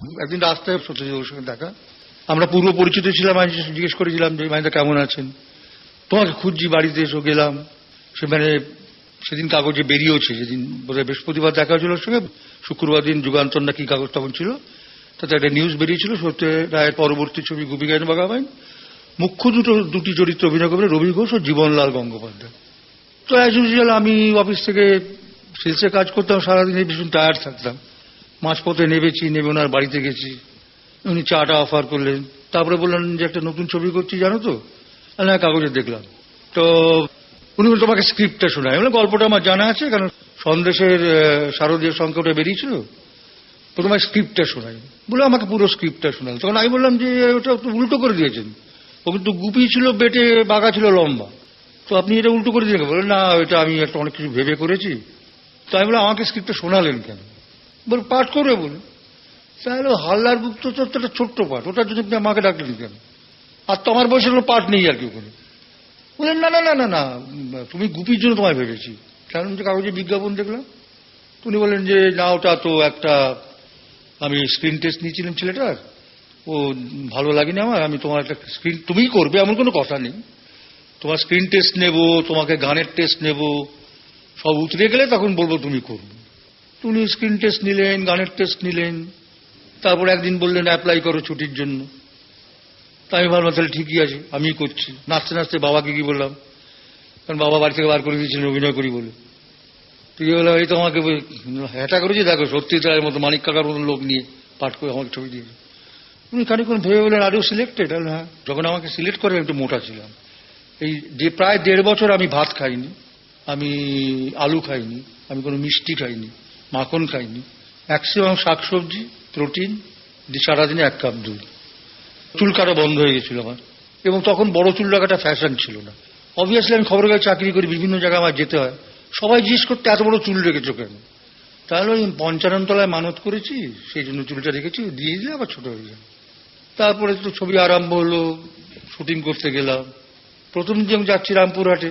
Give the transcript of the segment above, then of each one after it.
একদিন রাস্তায় সত্যজিৎ সঙ্গে দেখা। আমরা পূর্ব পরিচিত ছিলাম জিজ্ঞেস করেছিলাম যে মাইদা কেমন আছেন? তোমাকে খুঁজছি, বাড়িতে এসো, গেলাম। সে মানে সেদিন কাগজে বেরিয়েছে যেদিন বোধহয় বৃহস্পতিবার দেখা হয়েছিল ওর সঙ্গে, শুক্রবার দিন যুগান্তর না কি কাগজ তখন ছিল। তাতে একটা নিউজ বেরিয়েছিল, সত্য রায়ের পরবর্তী ছবি গুপি গায়ন বাগাবাইন। মুখ্য দুটো, দুটি চরিত্র অভিনয় করবে রবি ঘোষ ও জীবনলাল গঙ্গোপাধ্যায়। তো অ্যাজ ইউজুয়াল আমি অফিস থেকে সেলসে কাজ করতাম, সারাদিন ভীষণ টায়ার্ড থাকতাম। মাঝপথে নেবেছি নেবে ওনার বাড়িতে গেছি। উনি চাটা অফার করলেন। তারপরে বললেন যে একটা নতুন ছবি করছি জানো তো? বললাম, হ্যাঁ কাগজে দেখলাম। তো উনি বললেন, তোমাকে স্ক্রিপ্টটা শোনায় বললাম, গল্পটা আমার জানা আছে কারণ সন্দেশের শারদীয় সংখ্যাটা বেরিয়েছিল। তোমার স্ক্রিপ্টটা শোনাই। বলে আমাকে পুরো স্ক্রিপ্টটা শোনাল তখন আমি বললাম যে ওটা তো উল্টো করে দিয়েছেন। ও কিন্তু গুপি ছিল বেটে বাঘা ছিল লম্বা। তো আপনি এটা উল্টো করে দিলেন বলে না এটা আমি একটা অনেক কিছু ভেবে করেছি। তো আমি বললাম আমাকে স্ক্রিপ্টটা শোনালেন কেন? বলে পাঠ করে বলুন। তাহলে হাল্লার গুপ্ত তো একটা ছোট্ট পাঠ, ওটার জন্য আপনি আমাকে ডাকলেন কেন? আর তোমার বয়সে কোনো পাঠ নেই আর কি ওখানে। বললেন, না না না না না, তুমি গুপির জন্য তোমায় ভেবেছি। কারণ যে কাগজে বিজ্ঞাপন দেখলাম। উনি বললেন যে, না, ওটা তো একটা, আমি স্ক্রিন টেস্ট নিয়েছিলাম ছেলেটার। ও ভালো লাগেনি আমার, আমি তোমার একটা স্ক্রিন তুমিই করবে এমন কোনো কথা নেই। তোমার স্ক্রিন টেস্ট নেব, তোমাকে গানের টেস্ট নেব, সব উতরে গেলে তখন বলব তুমি করবে। উনি স্ক্রিন টেস্ট নিলেন, গানের টেস্ট নিলেন। তারপর একদিন বললেন, অ্যাপ্লাই করো ছুটির জন্য। তাই আমি ভাবলাম তাহলে ঠিকই আছে, আমিই করছি। নাচতে নাচতে বাবাকে কি বললাম, কারণ বাবা বাড়ি থেকে বার করে দিয়েছিলেন, অভিনয় করি বলে। তুই বললাম এই তো আমাকে হ্যাঁটা করেছি, দেখো, সত্যি তার মতো, মানিক কাকার মতন লোক নিয়ে পাঠ করে আমাকে ছবি দিয়েছে। উনি খানিক্ষণ ভেবে বললেন আরও সিলেক্টেড হ্যাঁ। যখন আমাকে সিলেক্ট করে একটু মোটা ছিলাম। এই প্রায় দেড় বছর আমি ভাত খাইনি, আমি আলু খাইনি, আমি কোনো মিষ্টি খাইনি। মাখন খাইনি। ম্যাক্সিমাম শাকসবজি, প্রোটিন সারাদিনে এক কাপ দুধ। চুল কাটা বন্ধ হয়ে গেছিল আমার। এবং তখন বড় চুল রাখাটা ফ্যাশন ছিল না। অবভিয়াসলি আমি খবর কাছে চাকরি করি, বিভিন্ন জায়গায় আমার যেতে হয়। সবাই জিজ্ঞেস করতে, এত বড় চুল রেখেছো কেন? তাহলে ওই পঞ্চানন তলায় মানত করেছি, সেই জন্য চুলটা রেখেছি, দিয়ে দিলে আবার ছোট হয়ে যায়। তারপরে তো ছবি আরম্ভ হলো, শুটিং করতে গেলাম। প্রথম দিন যাচ্ছি রামপুরহাটে,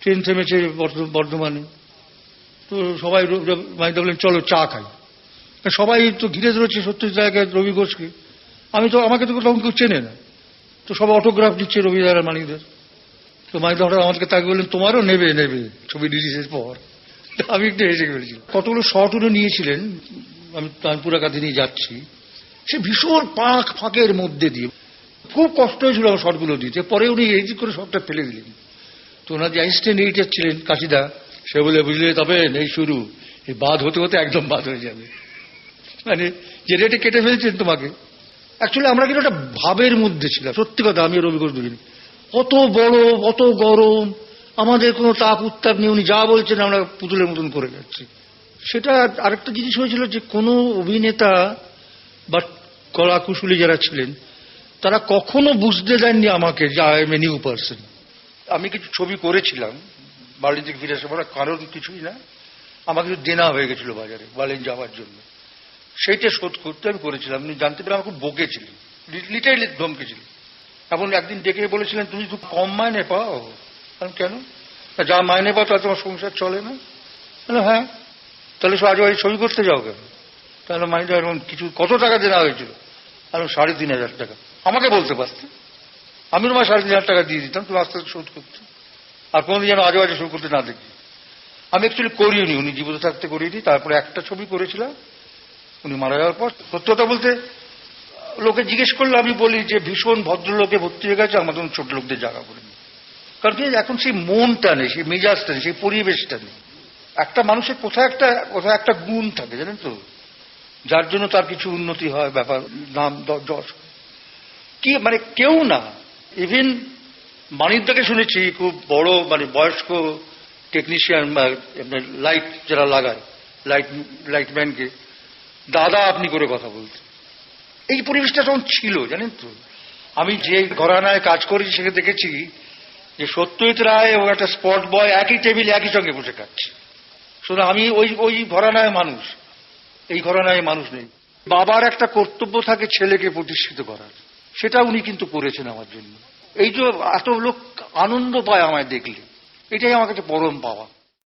ট্রেন থেমেছে বর্ধ- বর্ধমানে। তো সবাই মাইদা বললেন চলো চা খাই। সবাই তো ঘিরে ধরেছে জায়গায় রবি ঘোষকে। আমি তো, আমাকে তো তখন কেউ চেনে না। তো সবাই অটোগ্রাফ দিচ্ছে রবিদার আর তো মাইদা হঠাৎ আমাকে তাকে বললেন, তোমারও নেবে নেবে ছবি রিলিজের পর। আমি একটু হেসে ফেলেছি। কতগুলো শর্ট উনি নিয়েছিলেন, আমি তানপুরা কাঁধে নিয়ে যাচ্ছি। সে ভীষণ পাঁক ফাঁকের মধ্যে দিয়ে খুব কষ্ট হয়েছিল আমার শর্টগুলো দিতে। পরে উনি এডিট করে শর্টটা ফেলে দিলেন। তো ওনার যে অ্যাসিস্ট্যান্ট এডিটার ছিলেন কাশিদা সে বলে, বুঝলে, তবে নেই শুরু। এই বাদ হতে হতে একদম বাদ হয়ে যাবে। মানে যে রেটে কেটে ফেলছেন তোমাকে। অ্যাকচুয়ালি আমরা কিন্তু একটা ভাবের মধ্যে ছিলাম। সত্যি কথা আমি রবি ঘোষ দুদিন অত বড় অত গরম। আমাদের কোনো তাপ উত্তাপ নেই। উনি যা বলছেন, আমরা পুতুলের মতন করে যাচ্ছি সেটা আরেকটা জিনিস হয়েছিল যে, কোনো অভিনেতা বা কলাকুশলী যারা ছিলেন, তারা কখনো বুঝতে দেননি আমাকে যে I am a new person আমি কিছু ছবি করেছিলাম। বার্লিন থেকে ফিরে আসার পর কারণ কিছুই না। আমাকে কিছু দেনা হয়ে গেছিল বাজারে বার্লিন যাওয়ার জন্য। সেইটা শোধ করতে আমি করেছিলাম আপনি জানতে পেরে খুব বকেছিলেন লিটারলি ধমকেছিলেন এখন একদিন ডেকে বলেছিলেন তুমি খুব কম মাইনে পাও। কারণ কেন? যা মাইনে পাও তাতে তোমার সংসার চলে না। বললাম, হ্যাঁ তাহলে সব আজ বাড়ি ছবি করতে যাও কেন? তাহলে মাইনে এখন কিছু কত টাকা দেওয়া হয়েছিল? আর সাড়ে তিন হাজার টাকা। আমাকে বলতে পারতে আমি তোমার সাড়ে তিন হাজার টাকা দিয়ে দিতাম তুমি আস্তে আস্তে শোধ করতে। আর কোনোদিন যেন আজে বাজে শুরু করতে না দেখি। আমি অ্যাকচুয়ালি করিনি উনি জীবিত থাকতে করিনি, তারপরে একটা ছবি করেছিলাম। উনি মারা যাওয়ার পর, সত্য কথা বলতে, লোকে জিজ্ঞেস করলে, আমি বলি যে ভীষণ ভদ্রলোকে ভর্তি হয়ে গেছে আমাদের ছোট লোকদের জায়গা করে। কারণ কি, এখন সেই মনটা নেই, সেই মেজাজটা নেই, সেই পরিবেশটা নেই। একটা মানুষের কোথায় একটা কোথায় একটা গুণ থাকে, জানেন তো? যার জন্য তার কিছু উন্নতি হয়, ব্যাপার, নাম যশ। কি মানে কেউ না ইভেন মানিকদাকে শুনেছি, খুব বড় মানে বয়স্ক টেকনিশিয়ান লাইট যারা লাগায় লাইট লাইটম্যানকে দাদা, আপনি করে কথা বলতে এই পরিবেশটা তখন ছিল, জানেন তো? আমি যে ঘরানায় কাজ করেছি, সেখানে দেখেছি যে সত্যজিৎ রায় এবং একটা স্পট বয় একই টেবিলে একই সঙ্গে বসে খাচ্ছে শুধু আমি ওই ওই ঘরানায় মানুষ, এই ঘরানায় মানুষ নেই। বাবার একটা কর্তব্য থাকে ছেলেকে প্রতিষ্ঠিত করার। সেটা উনি কিন্তু করেছেন আমার জন্য। এই যে এত লোক আনন্দ পায় আমায় দেখলে এটাই আমার কাছে পরম পাওয়া।